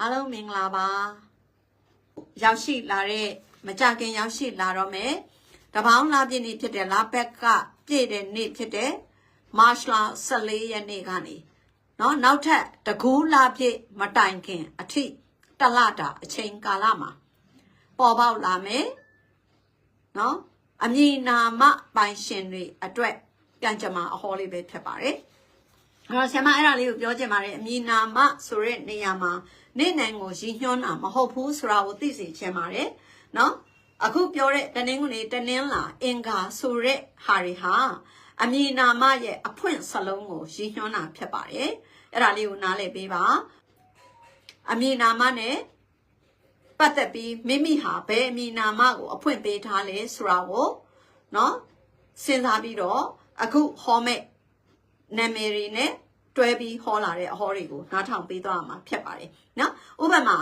အားလုံးမင်္ဂလာပါရောက်ရှိလာတဲ့မကြခင်ရောက်ရှိလာတော့မယ်တပေါင်းလာပြည့်နေ့ဖြစ်တဲ့လာဘက်ကပြည့်တဲ့နေ့ဖြစ်တဲ့မတ်လ14ရက်နေ့ကနေเนาะနောက်ထပ်တကူးလာပြည့်မတိုင်ခင်အထိတလတာအချိန်ကာလမှာပေါ်ပေါက်လာမယ်เนาะအမည်နာမပိုင်ရှင်တွေအတွက်ကြံကြမှာအဟောလေးပဲဖြစ်ပါတယ် အဲ့တော့ဆရာမအဲ့ဒါလေးကိုပြောချင်ပါတယ်အမည်နာမဆိုတဲ့နေရာမှာနေနိုင်ကိုရည်ညွှန်းတာမဟုတ်ဘူးဆိုတာကိုသိစေချင်ပါတယ်နော်အခုပြောတဲ့တနင်္ဂနွေတနင်္လာအင်္ဂါဆိုတဲ့ဟာတွေဟာအမည်နာမရဲ့အဖွင့်စလုံးကိုရည်ညွှန်းတာဖြစ်ပါတယ်အဲ့ဒါလေးကိုနားလည်ပေးပါအမည်နာမနဲ့ပတ်သက်ပြီးမိမိဟာဘယ်အမည်နာမကိုအဖွင့်ပေးထားလဲဆိုတာကိုနော်စဉ်းစားပြီးတော့အခုဟောမဲ့ နာမည်တွေနဲ့တွဲပြီးဟောလာတဲ့အဟောတွေကိုနားထောင်ပေးသွားမှာဖြစ်ပါတယ်နော်ဥပမာ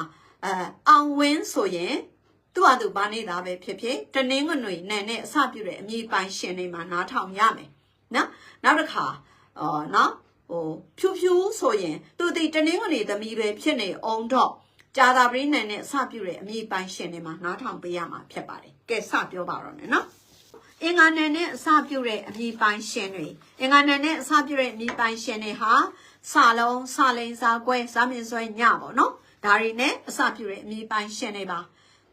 အဲအောင်ဝင်းဆိုရင်သူ့ဟာသူဘာနေတာပဲဖြစ်ဖြစ်တနင်္ဂနွေနဲ့နဲ့အစပြုတဲ့အမည်ပိုင်ရှင်တွေမှာနားထောင်ရမယ်နော်နောက်တစ်ခါအော်နော်ဟိုဖြူဖြူဆိုရင်သူဒီတနင်္ဂနွေသမီးပဲဖြစ်နေအောင်တော့ကြာသာပရိနန်နဲ့အစပြုတဲ့အမည်ပိုင်ရှင်တွေမှာနားထောင်ပေးရမှာဖြစ်ပါတယ်ကဲစပြောပါတော့မယ်နော် အင်္ဂါနယ်နဲ့အစပြုတဲ့အမည်ပိုင်ရှင်တွေအင်္ဂါနယ်နဲ့အစပြုတဲ့အမည်ပိုင်ရှင်တွေဟာစာလုံးစာလိန်စာကွဲစာမြင်ဆွဲညပေါ့နော်ဒါတွေနဲ့အစပြုတဲ့အမည်ပိုင်ရှင်တွေပါ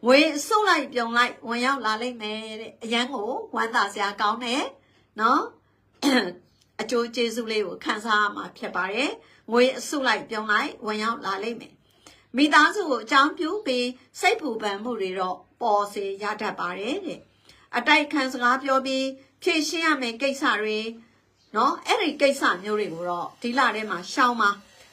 ငွေအစုလိုက်ပြုံလိုက်ဝင်ရောက်လာလိမ့်မယ်တဲ့အရန်ကိုဝမ်းသာစရာကောင်းတယ်နော်အကျိုးကျေးဇူးလေးကိုခံစားရမှာဖြစ်ပါတယ်ငွေအစုလိုက်ပြုံလိုက်ဝင်ရောက်လာလိမ့်မယ်မိသားစုကိုအကြောင်းပြုပြီးစိတ်ပူပန်မှုတွေတော့ပေါ်စေရတတ်ပါတယ်တဲ့ အတိုက်ခံစကားပြောပြီးဖြည့်ရှင်းရမယ့်ကိစ္စတွေနော်အဲ့ဒီကိစ္စမျိုးတွေကိုတော့ဒီလထဲမှာရှောင်းပါ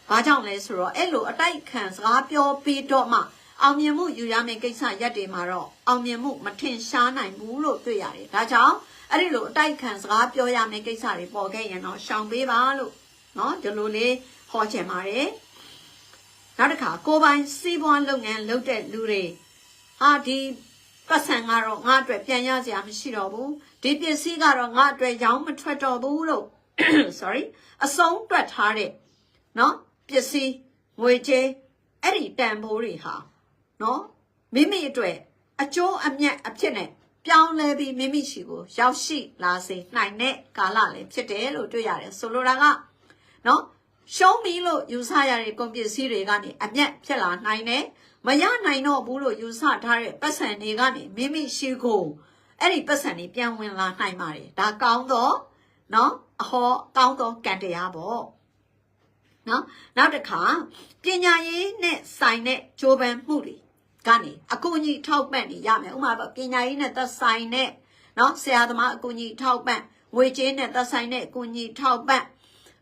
ဘာကြောင့်လဲဆိုတော့အဲ့လိုအတိုက်ခံစကားပြောပြီးတော့မှအောင်မြင်မှုယူရမယ့်ကိစ္စရက်တွေမှာတော့အောင်မြင်မှုမထင်ရှားနိုင်ဘူးလို့တွေ့ရတယ်ဒါကြောင့်အဲ့ဒီလိုအတိုက်ခံစကားပြောရမယ့်ကိစ္စတွေပေါ်ခဲ့ရင်တော့ရှောင်ပေးပါလို့နော်ဒီလိုလေးဟောချင်ပါတယ်နောက်တစ်ခါကိုပိုင်စီးပွားလုပ်ငန်းလုပ်တဲ့လူတွေဟာဒီ ပတ်စံကတော့ငါအတွက်ပြန်ရစရာမရှိတော့ဘူးဒီပစ္စည်းကတော့ငါအတွက်ရောင်းမထွက်တော့ဘူးလို့ sorry အဆုံးတွက်ထားတဲ့เนาะပစ္စည်းငွေကြေးအဲ့ဒီတန်ဖိုးတွေဟာเนาะမိမိအတွက်အကျိုးအမြတ်အဖြစ်နဲ့ပြောင်းလဲပြီးမိမိရှိကိုရောက်ရှိလာစေနိုင်တဲ့ကာလလည်းဖြစ်တယ်လို့တွေ့ရတယ်ဆိုလိုတာကเนาะ ရှုံးပြီလို့ယူဆရတဲ့ကုန်ပစ္စည်းတွေကနေအမျက်ဖြစ်လာနိုင်တယ်မရနိုင်တော့ဘူးလို့ယူဆထားတဲ့ပတ်စံတွေကနေမိမိရှိကိုအဲ့ဒီပတ်စံတွေပြန်ဝင်လာနိုင်ပါတယ်ဒါကောင်းတော့เนาะအဟောကောင်းတော့ကံတရားပေါ့နော်နောက်တစ်ခါပညာရေးနဲ့ဆိုင်တဲ့ကြိုးပမ်းမှုတွေကနေအကူအညီထောက်ပံ့နေရမယ်ဥပမာပညာရေးနဲ့သက်ဆိုင်တဲ့နော်ဆရာသမားအကူအညီထောက်ပံ့ငွေကြေးနဲ့သက်ဆိုင်တဲ့အကူအညီထောက်ပံ့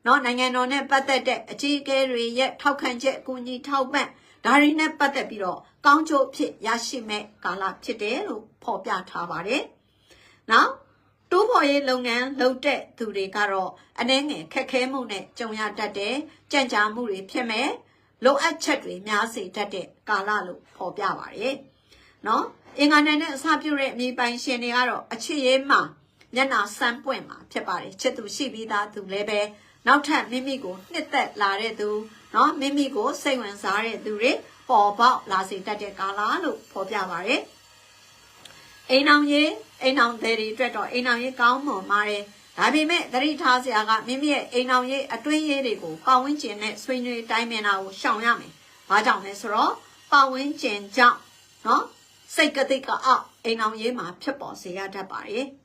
နော်နိုင်ငံတော်နဲ့ပတ်သက်တဲ့အကြီးအကဲတွေရဲ့ထောက်ခံချက်အကူအညီထောက်ပံ့ဒါတွေနဲ့ပတ်သက်ပြီးတော့ကောင်းကျိုးဖြစ်ရရှိမဲ့ကာလဖြစ်တယ်လို့ဖော်ပြထားပါတယ်နော်တိုးဖော်ရေးလုပ်ငန်းလုပ်တဲ့သူတွေကတော့အနှဲငယ်ခက်ခဲမှုနဲ့ကြုံရတတ်တယ်ကြံ့ကြာမှုတွေဖြစ်မဲ့လိုအပ်ချက်တွေများစေတတ်တဲ့ကာလလို့ဖော်ပြပါတယ်နော်အင်္ဂါနဲ့အစပြုတဲ့အမိပိုင်ရှင်တွေကတော့အချစ်ရေးမှာမျက်နာစမ်းပွင့်မှာဖြစ်ပါတယ်ချစ်သူရှိပြီးသားသူလည်းပဲ နောက်ထပ်မိမိကိုနှစ်သက်လာတဲ့သူနော်မိမိကိုစိတ်ဝင်စားတဲ့သူတွေပေါ်ပေါက်လာစေတတ်တဲ့ကာလလို့ဖော်ပြပါတယ်အိမ်အောင်ရေးအိမ်အောင်တွေအတွက်တော့အိမ်အောင်ရေးကောင်းမွန်ပါတယ်ဒါပေမဲ့သတိထားစရာကမိမိရဲ့အိမ်အောင်ရေးအတွင်းရေးတွေကိုပတ်ဝန်းကျင်နဲ့ဆွေးနွေးတိုင်းမြင်တာကိုရှောင်ရမယ်။ဘာကြောင့်လဲဆိုတော့ပတ်ဝန်းကျင်ကြောင့်နော်စိတ်ကတိကအောက်အိမ်အောင်ရေးမှာဖြစ်ပေါ်စေရတတ်ပါတယ်။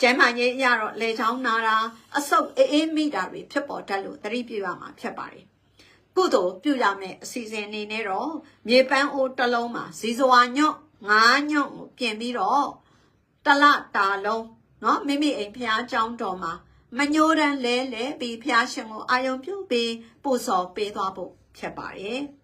ကျမ်းမာရေးအရတော့လေချောင်းနာတာအဆုတ်အေးအေးမိတာတွေဖြစ်ပေါ်တတ်လို့သတိပြုရမှာဖြစ်ပါတယ်။ကုသိုလ်ပြုရမယ့်အစီအစဉ်အနေနဲ့တော့မြေပန်းအိုးတစ်လုံးမှာဇီဇဝါညွန့်ငါးညွန့်ကိုပြင်ပြီးတော့တလတာလုံးနော်မိမိအိမ်ဖျားเจ้าတော်မှာမညိုးတန်းလဲလဲပြီးဖျားရှင်ကိုအာယုံပြုပြီးပူဇော်ပေးသွားဖို့ဖြစ်ပါတယ်။